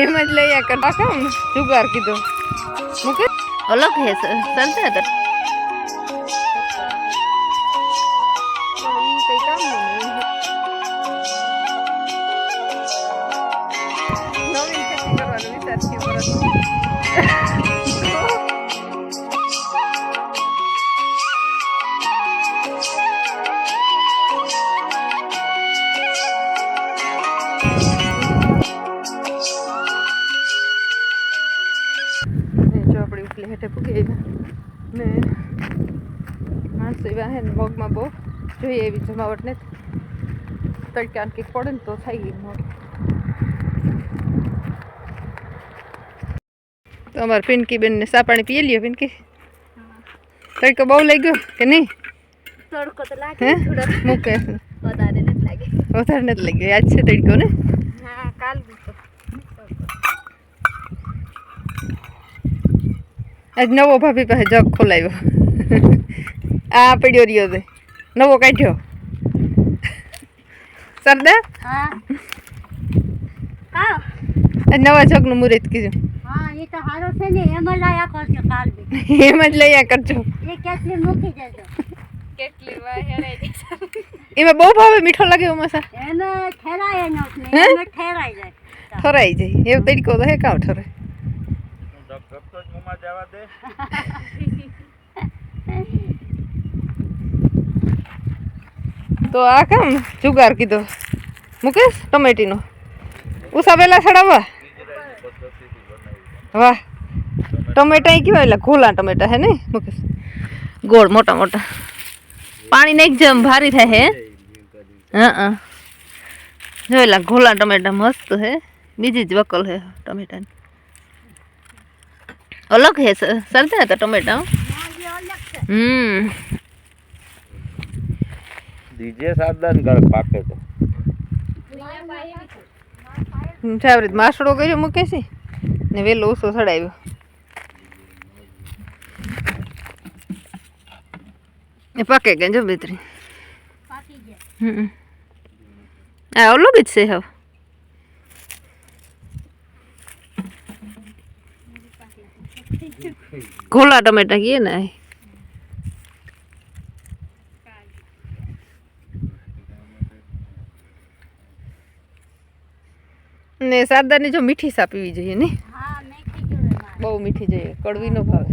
એમાં જ લઈ કર કામ જુગાર કીધો? મૂકે અલગ હે સર હેઠે પૂગી ને માણસો એવા હે ને મગમાં બહુ. જોઈએ એવી જમાવટ નથી. તડકા કંઈક પડે ને તો થઈ ગઈ મગ તો અમારે પિનકી બેનને સા પાણી પીએ લ્યો પિનકી તડકો બહુ લઈ ગયો કે નહીં? તડકો તો લાગે મૂકે. વધારે નથી લાગે. વધારે નથી લાગ્યો. ગયો યાદ છે તડકો ને હા કાલ બી તો આજ નવો ભાભી પાસે જગ ખોલાવ્યો આ પડ્યો રહ્યો તે નવો કાઢ્યો સરદાર હા કા આજ નવા જગનું મુહૂર્ત કીધું હા એ તો સારો છે ને એમાં લાયા કરજો કાલ બી એમ જ લઈ આ કરજો એ કેટલી મૂકી જજો કેટલી વાર હેરાઈ એમાં બહુ ભાવે મીઠો લાગે એમાં સા એમાં ઠેરાય ન ને હે? એમાં ઠેરાઈ જાય ઠરાઈ જાય એવું તરીકો તો હે કાવ ઠરે તો આ કામ જુગાર કીધો મુકેશ ટમેટીનો ઉષા પેલા સડાવવા વાહ ટમેટા ઈ કેવા એટલે ઘોલા ટમેટા હે ને મુકેશ ગોળ મોટા મોટા પાણી નાખ જેમ ભારી થાય હે હા હા જો એલા ઘોલા ટમેટા મસ્ત હે બીજી જ વકલ હે ટમેટાની અલગ હે સર સરતા હતા ટમેટા હો. હમ દીજે સાધન ઘર પાકે તો સાવરીત માસડો કર્યો મૂકે છે ને વેલો ઓછો સડાવ્યો એ પાકે ગયા જો બેતરી પાકી ગયા હમ આ અલગ જ છે હવે ઘોલા ટમેટા કીએ ને આ. ને સાદાની જો મીઠી સા પીવી જોઈએ ને? હા મેં કીધું એમાં બહુ મીઠી જોઈએ કડવી ન ભાવે.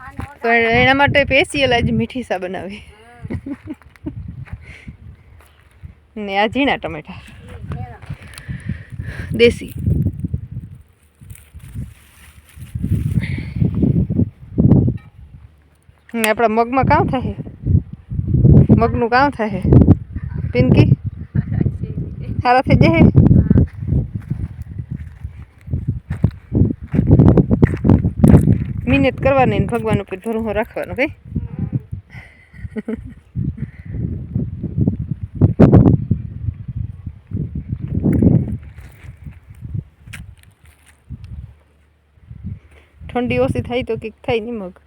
આનો તો એના માટે સ્પેશિયલ આજ મીઠી સા બનાવી. ને આ ઝીણા ટમેટા. દેશી ને આપણા મગમાં કામ થાય? મગનું કામ થાય? પિંકી? સારા થઈ જાય? મહેનત કરવાની ને ભગવાન ઉપર ભરોસો રાખવાનો કઈ ઠંડી ઓછી થાય તો કંઈક થાય નહીં મગ.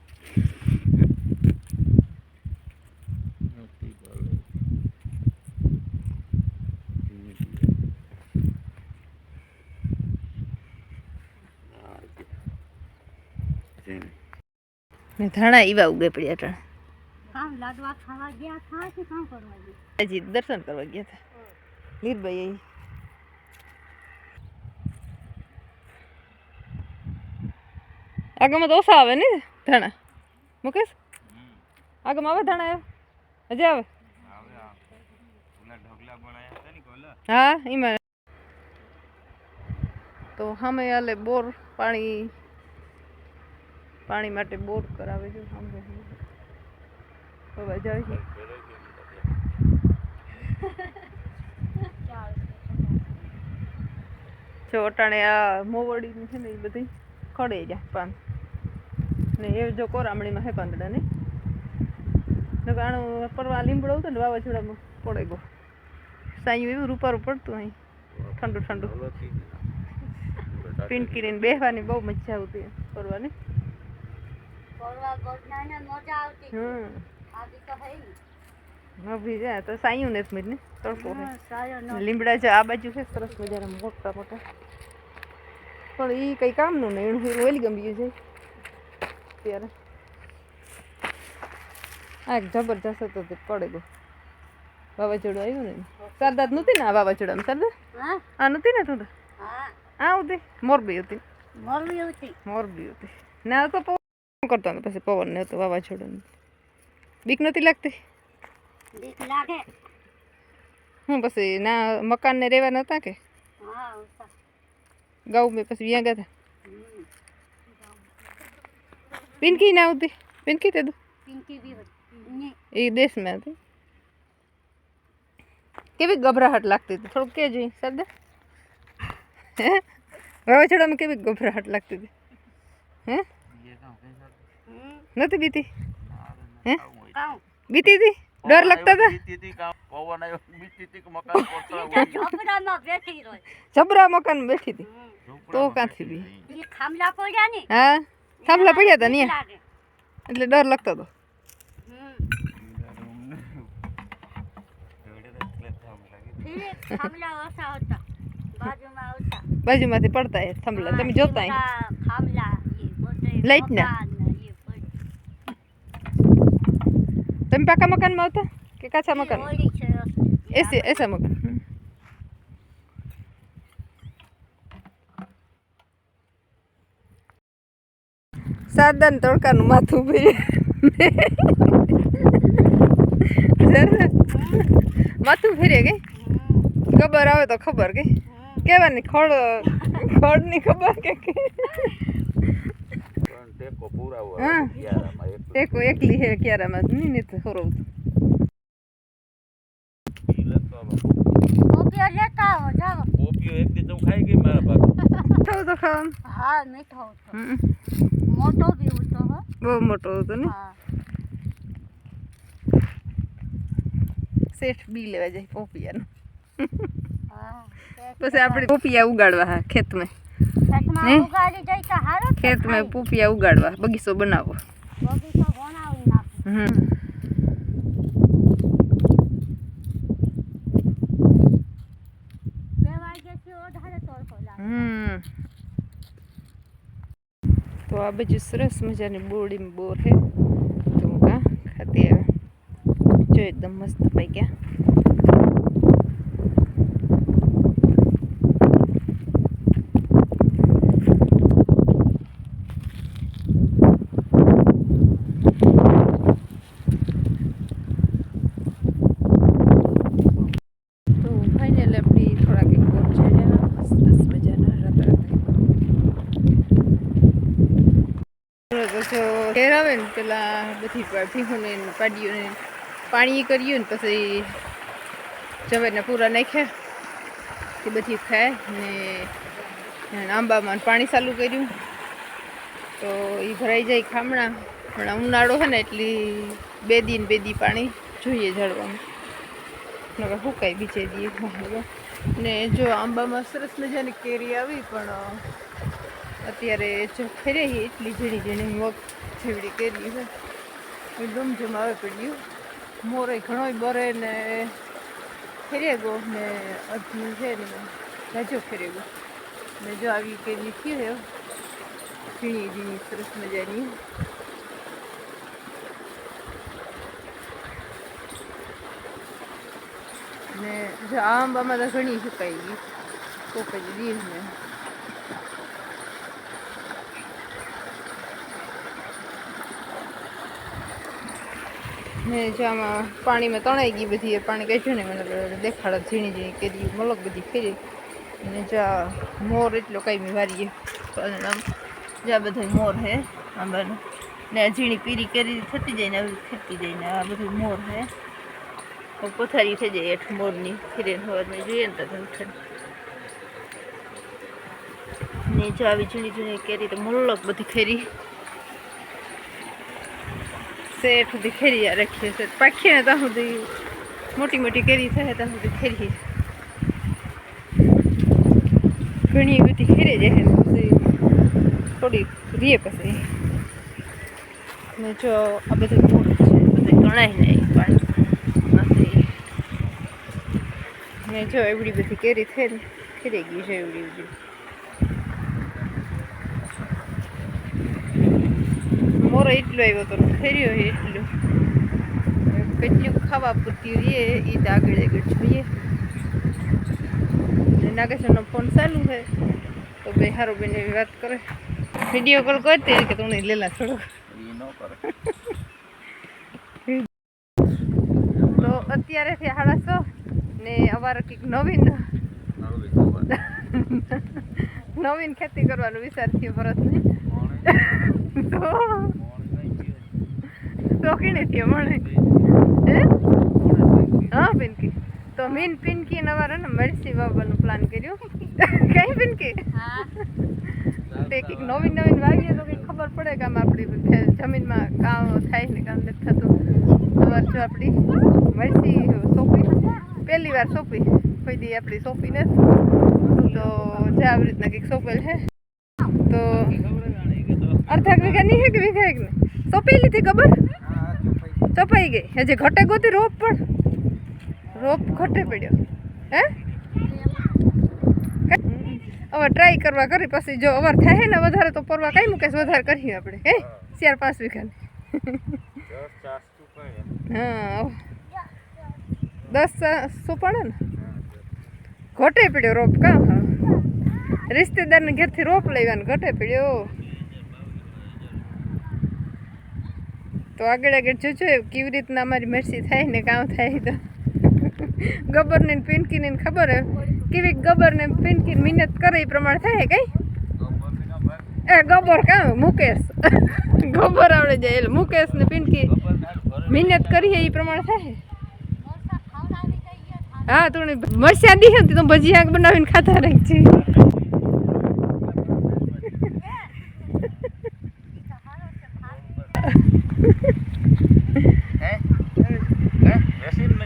ને ધાણા એવા ઉગે પડ્યા ટાણા કામ લાડવા ખાવા ગયા ખા કે કામ કરવા ગયા? હજી દર્શન કરવા ગયા હતા. લીરબાઈ અહીં આગળમાં તો ઓછા આવે ને ધાણા? મુકેશ? આગળમાં આવે ધાણા આવે હજી આવે? હા એમાં તો સામે હાલે બોર પાણી પાણી માટે બોર કરાવે છે સાંભળે. હવે જાય છે જો અટાણે આ મોવડી છે ને એ બધી ખડે જાય પાન. ને એ જો કોરામણીમાં હે પાંદડા ને. આણું પરવા લીમડો હતો ને વાવાઝોડામાં પડે ગયો. સાયું એવું રૂપારું પડતું અહીં. ઠંડુ ઠંડુ. પિંકી ને બેહવાની બહુ મજા આવતી ફરવાની. કરવા ગોઠના ને મજા આવતી. હમ. આદિ તો હે ને. અભી જાય તો સાયું ને મિનિટ ને તડકો હે. હા, સાયો ન. લીમડા છે આ બાજુ છે સરસ મજાના મોટા મોટા. પણ એ કઈ કામનું નહીં એનું હીરું ઓલી ગમ્યું છે. ત્યારે. આ એક જબરજસ્ત હતો તે પડે ગયો વાવાઝોડું આવ્યું ને સરદાર નહોતી ને આ વાવાઝોડામાં સરદાર? હા. આ નહોતી ને તું હા. આ હતી? મોરબી હતી. મોરબી હતી. મોરબી હતી. ના તો પવન કરતો ને પછી પવન ને હતો વાવાઝોડું બીક નહોતી લાગતી બીક લાગે હું પછી ના મકાનને રહેવા નહોતા કે હા ઉતા. ગાઉં મેં પછી વ્યાં ગયા હતા હમ. પિંકી ના આવતી પિંકી તે પિંકી બી હતી ને એ દેશમાં હતી કેવી ગભરાહટ લાગતી હતી થોડુંક કે જોઈ શબ્દ હે વાવાઝોડામાં કેવી ગભરાહટ લાગતી હતી હે હમ. નથી બીતી હે કાઉ. બીતી હતી ડર લાગતા હતા પવન આવ્યો બીતી હતી કે મકાન પડતા ઝોપડામાં બેઠી રહી જબરા મકાન બેઠી હતી હમ. તો કાંથી બી એ ખામલા પડ્યા ને હા થાંભલા પડ્યા હતા ને બીક લાગે એટલે ડર લાગતો હતો. હમ. ફિર ખામલા ઓછા હતા બાજુમાં ઓછા બાજુમાંથી પડતા એ થાંભલા. તમે જોતા અહીં. લીમડા, ખામલા એ બધે લાઈટના? મકાન ને એ બધું. તમે પાકા મકાનમાં આવતા? કે કાચા મકાન એસી એસા મકાન. સાદા ને તડકાનું માથું ફેરે માથું ફેરે કે? ખબર આવે તો ખબર કે? કેવાની ખડ ખડની ખબર કે કે પણ ટેકો પુરાવો હા. ક્યારામાં એક એક એકલી હે ક્યારામાં નહીં નહીં તો ખરું ઈ લેતો આવો. જાઓ પોપિયો એક દી તું ખાઈ ગઈ મારા બાપ થયું તો ખાવાનું હા મીઠો હતો. મોટો બી હતો હો બહુ મોટો હતો ને હા શેઠ બી લેવા જાય પોપિયાનું હા પછી આપણે પોપિયા ઉગાડવા હા ખેતમાં ખેતમાં હે? ઉગાડી જાય તો હારો જ ખેતમાં થાય. પોપિયા ઉગાડવા બગીચો બનાવવો. બગીચો બનાવી નાખે. હમ. બે વાગ્યાથી વધારે તડકો લાગે. હમ. તો આ બાજુ સરસ મજાની બોરડીમાં બોર છે તો હું કા ખાતી આવે જો એકદમ મસ્ત પાક્યા તો ફાઇનલ આપણી થોડાક એક બોર ચડ્યા સરસ મજાના રાતા રાતા જો ઘેર આવે ને પેલા બધી ભીહોને ને પાડીઓને પાણી કર્યું ને પછી જવેરના પૂરા નાખ્યા. તે બધી ખાય ને આંબામાં પાણી ચાલુ કર્યું. તો એ ભરાઈ જાય ખામણા. પણ ઉનાળો છે ને એટલી બે ને બે દી પાણી જોઈએ ઝાડવાનું હુકાય બીજે દી ને જો આંબામાં સરસ મજાની કેરી આવી પણ અત્યારે જો ફરે એટલી ઝીણી ઝીણી મગ જેવડી કેરી છે. એકદમ જમાવે પડ્યું. મોરે ઘણોય બરે ને ફેરે ગયો ને અડધું છે ને રાજો ફેરે ગયો ને જો આવી કેરી થયું રહ્યો ઝીણી ઝીણી સરસ મજાની. ને જો આંબામાં તો ઘણી સુકાઈ ગઈ. કોક જ દીર ને ને જો આમાં પાણીમાં તણાઈ ગઈ બધી, એ પાણી કાઢ્યું ને મને દેખાડે ઝીણી ઝીણી કરી, મલક બધી ફેરી. અને જો આ મોર એટલો કાંઈ વારીએ આમ. જો આ બધો મોર હે આંબાનું ને ઝીણી પીરી કેરી થતી જાય ને ખેતી જાય ને આ બધું મોર હે. પથારી થઈ જાય એઠ મોરની, ફીરે સવારમાં જોઈએ ને તો ઉઠે ને જો આવી ઝીણી ઝીણી કેરી, તો મલક બધી ખેરી શેઠ સુધી ખેરી રાખીએ છે પાકીએ ને ત્યાં સુધી મોટી મોટી કેરી થાય, ત્યાં સુધી ખેરી ઘણી બધી ખેરે જાય થોડી રીએ પછી. ને જો આ બધું મોટું છે, બધું ગણાય નહીં પણ ને જો એવડી બધી કેરી થઈ ને ખીરી ગઈ છે એવડી બધી. મોરો એટલો આવ્યો તો ફેર્યો છે એટલું. કેટલું ખાવા પૂરતી રહીએ એ તો આગળ આગળ જોઈએ. ને નાગેશ્વરનો ફોન ચાલુ છે. તો બે હારો બેન એવી વાત કરે. વીડિયો કોલ કરતી કે તમને લેલા થોડો. તો અત્યારે થી સાડા ને અમારે કંઈક નવીન નવીન ખેતી કરવાનો વિચાર થયો ભરતને. તો શોખીને છીએ મને હે? હા? પિંકી. તો મીન પિંકી નવારે ને મરસી બાબાનું પ્લાન કર્યું. કઈ પિંકી? હા. તે કંઈક નવીન નવીન વાવીએ તો કંઈક ખબર પડે કે આમ આપણી જમીનમાં કામ થાય ને કામ નથી થતું. સવાર જો આપણી મરસી સોંપી. પહેલી વાર સોંપી. કોઈ દી આપણી સોંપી નથી. તો જે આવી રીતના કંઈક સોંપેલ છે તો અર્ધાક વીઘા નહીં હે કે વીઘા એક? ને સોંપી લીધી ખબર? ચોપાઈ ગઈ. હજી ઘટે ગોતી રોપ પણ. રોપ ઘટે પડ્યો. હે? હવે ટ્રાય કરવા કરી, પછી જો અવાર થાય ને વધારે તો પરવા કઈ મૂકે વધારે કરીએ આપણે. હે? ચાર પાંચ વીઘાની. હા દસ શું પડે ને? ઘટે પડ્યો રોપ કા હા. રિશ્તેદારને ઘેરથી રોપ લેવાનો ઘટે પડ્યો. તો આગળ આગળ જોજો કેવી રીતના અમારી મરસી થાય ને કામ થાય તો. ગબર ને પિનકી ને ખબર કેવી ગબરને ને પિનકી મહેનત કરે એ પ્રમાણે થાય કઈ? એ ગબર કામ મુકેશ. ગબર આવડે જાય એટલે મુકેશ ને પિનકી મહેનત કરીએ એ પ્રમાણે થાય? હા તું મરસ્યા તો ભજીયા બનાવીને ખાતા રહી છે હે હે વેસીન મે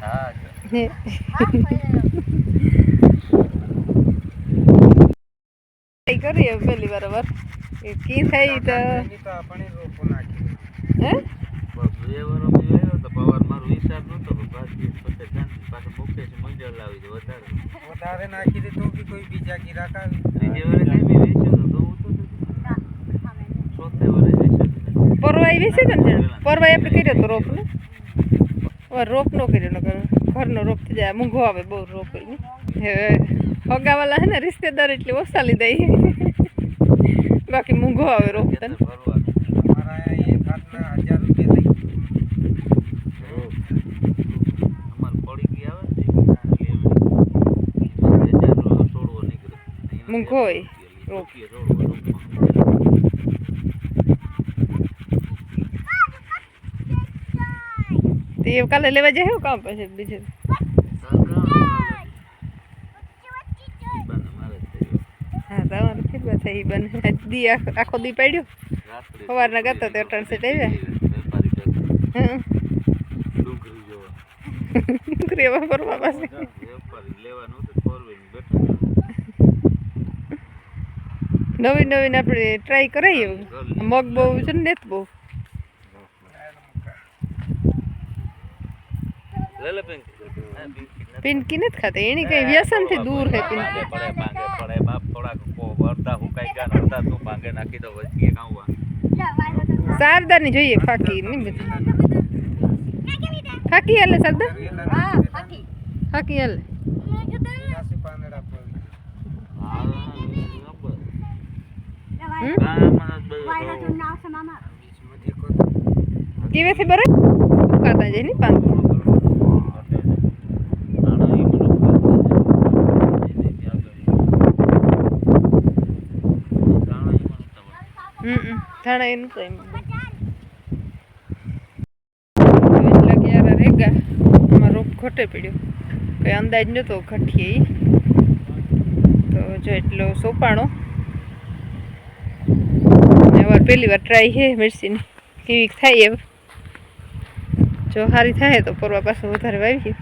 હા હે. ટ્રાય કરીએ પહેલી વાર વાર એ કી થાય તો હે બસ બે વાર અમે ગયો તો પવાર મારો વિચાર નતો તો પાછી પછી શાંતિ પાછો મુકેશ મંજર લાવી દે વધારે વધારે નાખી દે તો કોઈ બીજા ગિરાક આવી ત્રીજે વારે કઈ તો તો તો પરવાઈ બેસે ને જણ પરવાઈ આપણે કર્યો તો રોપ ને રોપ નો કર્યો નકર ઘરનો રોપ થઈ જાય. મૂંઘો આવે બહુ રોપ ને હવે હગાવાલા હે ને રિશ્તેદાર એટલે ઓછા લીધા બાકી મૂંઘો આવે રોપ તને. ભરવા. અમારા અહીંયા એક હાથના હજાર રૂપિયા થઈ અમાર પડી ગઈ આવે ને એ લેવી એમાં હજાર છોડવો નીકળે મૂંઘો હોય રોપ. રોકીએ છોડવો રોપમાં એ કાલે લેવા જાય કામ પછી બીજું? હા તમારે ફેરવા થાય ઈ બને. દી આખો દી પાડ્યો. સવારના કરતા તે અટાણ સેટ આવ્યા. રેવા ફરવા પાસે. નવીન નવીન આપણે ટ્રાય કરાવીએ મગ બહુ છે ને, નેત બહુ? પિંકી નથી ખાતા એની કઈ વ્યસનથી દૂર હે પિંકી શારદાની જોઈએ ફાકી નહીં બધી. ફાકી હાલે શારદા? હા ફાકી ફાકી હાલે. ત્યાંસી પાંદડા પડી હમ? વાયરાનું નામ છે મામા બીચમાંથી કોઈ કેવેથી બરે કાતા જાય ની ધાણા એનું તો એમ. એટલા ક્યારે રેગા? આમાં રોપ ઘટે પડ્યો. કઈ અંદાજ નતો ઘટીએ તો જો એટલો સોપાણો. વાર પહેલી વાર ટ્રાય છે મિર્ચીની કેવી થાય એમ. જો સારી થાય તો પરવા પાછું વધારે વાવીએ.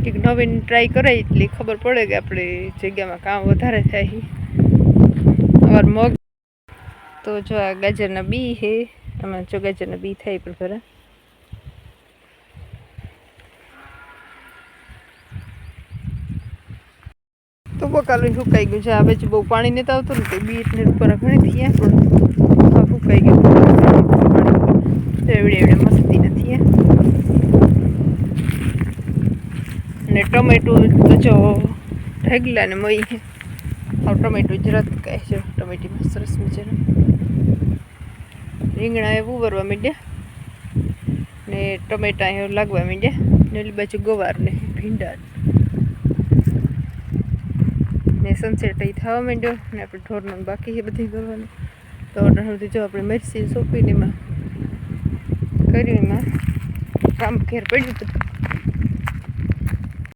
કંઈક નવીન ટ્રાય કરાય એટલી ખબર પડે કે આપણી જગ્યામાં કામ વધારે થાય और मग तो जो आ गाजर ना बी है તમે જો ગાજર બી થાય પણ ખરા. તો બકાલું સુકાઈ ગયું છે. આ બાજુ બહુ પાણી નથી આવતું ને તે બીટ ને ઉપર ઘણી થયા પણ સુકાઈ ગયું. એવડે એવડે મસ્તી નથી અને ટમેટું તો જો ઢગલા ને મળી છે ટમેટું જ રત કહે છે ટમેટીમાં સરસ મજાનું. રીંગણા એ ઉવરવા માંડ્યા ને ટમેટા એ લાગવા માંડ્યા ને ઓલી બાજુ ગવાર ને ભીંડા ને. સનસેટ અહીં થવા માંડ્યો ને આપણે ઢોરનું બાકી છે બધી કરવાનું. તો સુધી જો આપણે મરસી સોંપીને એમાં કર્યું એમાં. કામ ઘેર પડ્યું બધું.